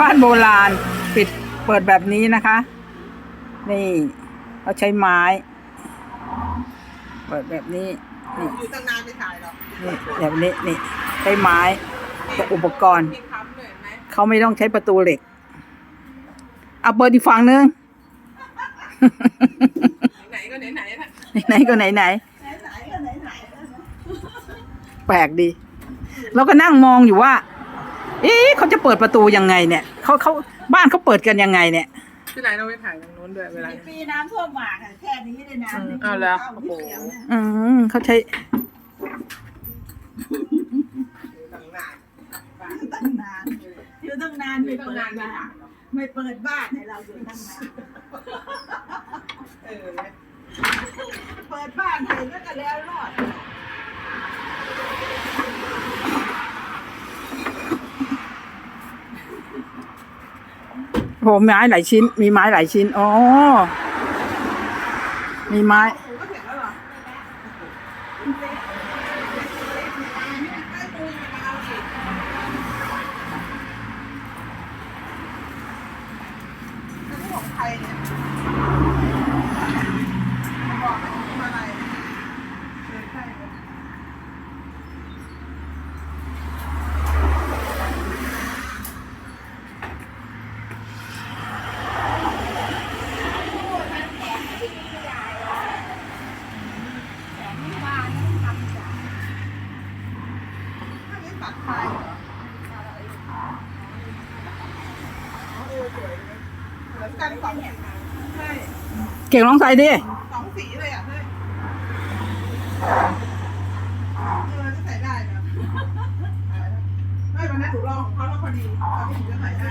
บ้านโบราณปิดเปิดแบบนี้นะคะ นี่เขาใช้ไม้ เปิดแบบนี้นี่อยู่ตั้งนานไม่ถ่ายหรอกนี่แบบนี้นี่ใช้ไม้กับอุปกรณ์ มีค้ำเลยเห็นไหมเขาไม่ต้องใช้ประตูเหล็กเอาเปิดอีกฝั่งนึง ไหนๆก็ไหนๆนะไหนๆก็ไหนไหนไหนๆก็ไหนๆแปลกดีแล้วก็นั่งมองอยู่ว่า เอ๊ะเขาจะเปิดประตูยังไงเนี่ยเขาเขาบ้านเขาเปิดกันยังไงเนี่ยๆที่ไหนเราไปถ่ายตรงนู้นด้วยเวลา ปีน้ำท่วมหมากอะแค่นี้เลยนะอืมเอาแล้วนิดเดียวนะอืมเขาใช้ตั้งนานอยู่ตั้งนานอยู่ตั้งนานไม่เปิดบ้านไม่เปิดบ้านให้เราอยู่ตั้งนานเออเปิดบ้านให้ก็จะแล้วรอ หไม้หลายชิ้น มีไม้หลายชิ้น อ๋อ มีไม้ ใครเนี่ยบอกไม่ถูกอะไรเออใช่เลย อันนี้ตัดไทย เหมือนกันสองใช่เก่งลองใส่ดิ สองสีเลยอะเฮ้ยเออจะใส่ได้นะไม่วันนั้นหนูลองของเขาแล้วพอดีตอนนี้หนูจะใส่ได้